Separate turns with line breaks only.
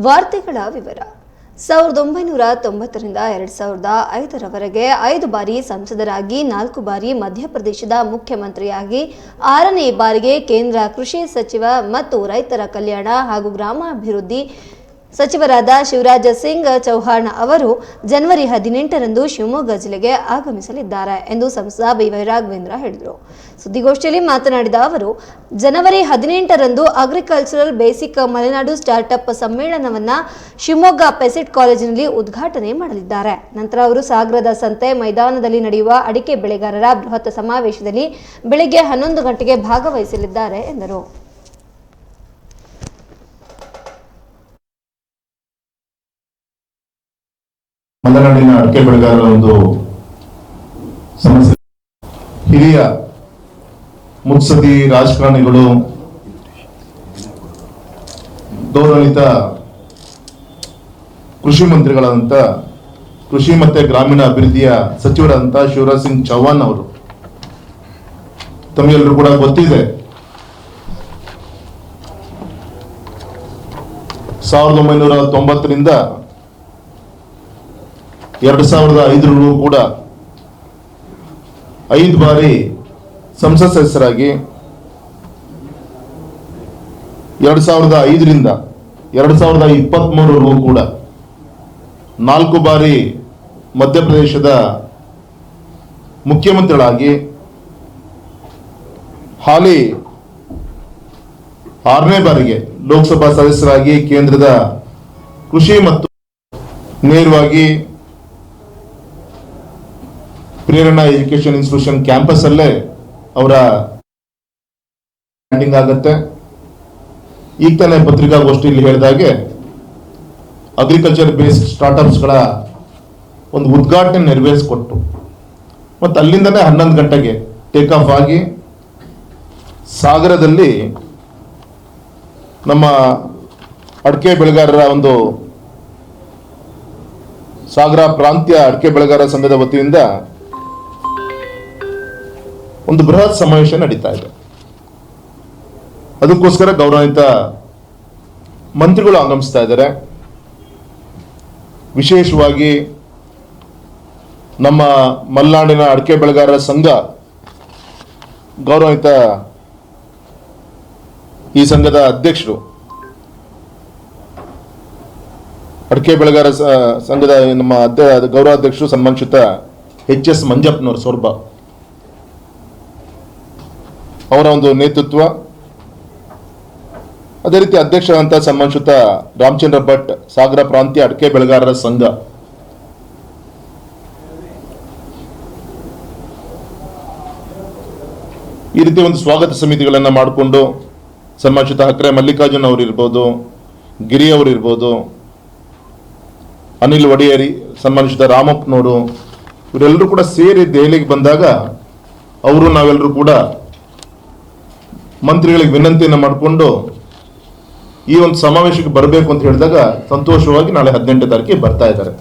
ವಾರ್ತೆಗಳ ವಿವರ. ಸಾವಿರದ ಒಂಬೈನೂರ ತೊಂಬತ್ತರಿಂದ ಎರಡ್ ಸಾವಿರದ ಐದರವರೆಗೆ ಐದು ಬಾರಿ ಸಂಸದರಾಗಿ, ನಾಲ್ಕು ಬಾರಿ ಮಧ್ಯಪ್ರದೇಶದ ಮುಖ್ಯಮಂತ್ರಿಯಾಗಿ, ಆರನೇ ಬಾರಿಗೆ ಕೇಂದ್ರ ಕೃಷಿ ಸಚಿವ ಮತ್ತು ರೈತರ ಕಲ್ಯಾಣ ಹಾಗೂ ಗ್ರಾಮಾಭಿವೃದ್ಧಿ ಸಚಿವರಾದ ಶಿವರಾಜ ಸಿಂಗ್ ಚೌಹಾಣ್ ಅವರು ಜನವರಿ ಹದಿನೆಂಟರಂದು ಶಿವಮೊಗ್ಗ ಜಿಲ್ಲೆಗೆ ಆಗಮಿಸಲಿದ್ದಾರೆ ಎಂದು ಸಂಸದ ಬಿ ರಾಘವೇಂದ್ರ ಹೇಳಿದರು. ಸುದ್ದಿಗೋಷ್ಠಿಯಲ್ಲಿ ಮಾತನಾಡಿದ ಅವರು, ಜನವರಿ ಹದಿನೆಂಟರಂದು ಅಗ್ರಿಕಲ್ಚರಲ್ ಬೇಸಿಕ್ ಮಲೆನಾಡು ಸ್ಟಾರ್ಟ್ಅಪ್ ಸಮ್ಮೇಳನವನ್ನ ಶಿವಮೊಗ್ಗ ಪೆಸಿಟ್ ಕಾಲೇಜಿನಲ್ಲಿ ಉದ್ಘಾಟನೆ ಮಾಡಲಿದ್ದಾರೆ. ನಂತರ ಅವರು ಸಾಗರದ ಸಂತೆ ಮೈದಾನದಲ್ಲಿ ನಡೆಯುವ ಅಡಿಕೆ ಬೆಳೆಗಾರರ ಬೃಹತ್ ಸಮಾವೇಶದಲ್ಲಿ ಬೆಳಗ್ಗೆ ಹನ್ನೊಂದು ಗಂಟೆಗೆ ಭಾಗವಹಿಸಲಿದ್ದಾರೆ ಎಂದರು.
ಮಲೆನಾಡಿನ ಅಡಕೆ ಬೆಳೆಗಾರರ ಒಂದು ಸಮಸ್ಯೆ. ಹಿರಿಯ ಮುತ್ಸದಿ ರಾಜಕಾರಣಿಗಳು ಗೌರವಿತ ಕೃಷಿ ಮಂತ್ರಿಗಳಾದಂಥ ಕೃಷಿ ಮತ್ತೆ ಗ್ರಾಮೀಣ ಅಭಿವೃದ್ಧಿಯ ಸಚಿವರಾದಂಥ ಶಿವರಾಜ್ ಸಿಂಗ್ ಚೌಹಾಣ್ ಅವರು. ತಮಗೆಲ್ಲರೂ ಕೂಡ ಗೊತ್ತಿದೆ. ಸಾವಿರದ ಒಂಬೈನೂರ ತೊಂಬತ್ತರಿಂದ ಎರಡು ಸಾವಿರದ ಐದರಲ್ಲೂ ಕೂಡ ಐದು ಬಾರಿ ಸಂಸತ್ ಸದಸ್ಯರಾಗಿ ಎರಡು ಸಾವಿರದ ಐದರಿಂದ ಎರಡು ಸಾವಿರದ ಇಪ್ಪತ್ತ್ಮೂರವರೆಗೂ ಕೂಡ ನಾಲ್ಕು ಬಾರಿ ಮಧ್ಯಪ್ರದೇಶದ ಮುಖ್ಯಮಂತ್ರಿಗಳಾಗಿ ಹಾಲಿ ಆರನೇ ಬಾರಿಗೆ ಲೋಕಸಭಾ ಸದಸ್ಯರಾಗಿ ಕೇಂದ್ರದ ಕೃಷಿ ಮತ್ತು ನೇರವಾಗಿ ಪ್ರೇರಣಾ ಎಜುಕೇಶನ್ ಇನ್ಸ್ಟಿಟ್ಯೂಷನ್ ಕ್ಯಾಂಪಸ್ ಅಲ್ಲೇ ಅವರ ಆಗತ್ತೆ. ಈಗ ತಾನೇ ಪತ್ರಿಕಾಗೋಷ್ಠಿಯಲ್ಲಿ ಹೇಳಿದಾಗೆ ಅಗ್ರಿಕಲ್ಚರ್ ಬೇಸ್ಡ್ ಸ್ಟಾರ್ಟ್ಅಪ್ಸ್ಗಳ ಒಂದು ಉದ್ಘಾಟನೆ ನೆರವೇರಿಸಿಕೊಟ್ಟು, ಮತ್ತು ಅಲ್ಲಿಂದನೇ ಹನ್ನೊಂದು ಗಂಟೆಗೆ ಟೇಕ್ ಆಫ್ ಆಗಿ ಸಾಗರದಲ್ಲಿ ನಮ್ಮ ಅಡಿಕೆ ಬೆಳೆಗಾರರ ಒಂದು ಸಾಗರ ಪ್ರಾಂತ್ಯ ಅಡಿಕೆ ಬೆಳೆಗಾರರ ಸಂಘದ ವತಿಯಿಂದ ಒಂದು ಬೃಹತ್ ಸಮಾವೇಶ ನಡೀತಾ ಇದೆ. ಅದಕ್ಕೋಸ್ಕರ ಗೌರವಾನ್ವಿತ ಮಂತ್ರಿಗಳು ಆಗಮಿಸ್ತಾ ಇದ್ದಾರೆ. ವಿಶೇಷವಾಗಿ ನಮ್ಮ ಮಲ್ನಾಡಿನ ಅಡಕೆ ಬೆಳೆಗಾರರ ಸಂಘ ಗೌರವಾನ್ವಿತ ಈ ಸಂಘದ ಅಧ್ಯಕ್ಷರು. ಅಡಕೆ ಬೆಳೆಗಾರ ಸಂಘದ ನಮ್ಮ ಅಧ್ಯ ಗೌರವಾಧ್ಯಕ್ಷರು ಸನ್ಮಾನಿಸುತ್ತ ಎಚ್ ಎಸ್ ಮಂಜಪ್ಪನವರು ಸೊರ್ಬ ಅವರ ಒಂದು ನೇತೃತ್ವ. ಅದೇ ರೀತಿ ಅಧ್ಯಕ್ಷರಂತ ಸನ್ಮಾನಿಸಿತ ರಾಮಚಂದ್ರ ಭಟ್, ಸಾಗರ ಪ್ರಾಂತ್ಯ ಅಡಕೆ ಬೆಳೆಗಾರರ ಸಂಘ. ಈ ರೀತಿ ಒಂದು ಸ್ವಾಗತ ಸಮಿತಿಗಳನ್ನು ಮಾಡಿಕೊಂಡು ಸನ್ಮಾನಿಸಿತ ಹಕ್ರೆ ಮಲ್ಲಿಕಾರ್ಜುನ್ ಅವರು ಇರ್ಬೋದು, ಗಿರಿ ಅವರು ಇರ್ಬೋದು, ಅನಿಲ್ ಒಡೆಯರಿ ಸನ್ಮಾನಿಸಿದ ರಾಮಪ್ಪನವರು, ಇವರೆಲ್ಲರೂ ಕೂಡ ಸೇರಿ ದೆಹಲಿಗೆ ಬಂದಾಗ ಅವರು ನಾವೆಲ್ಲರೂ ಕೂಡ ಮಂತ್ರಿಗಳಿಗೆ ವಿನಂತಿಯನ್ನು ಮಾಡಿಕೊಂಡು ಈ ಒಂದು ಸಮಾವೇಶಕ್ಕೆ ಬರಬೇಕು ಅಂತ ಹೇಳಿದಾಗ ಸಂತೋಷವಾಗಿ ನಾಳೆ ಹದಿನೆಂಟನೇ ತಾರೀಕಿಗೆ ಬರ್ತಾ ಇದ್ದಾರೆ.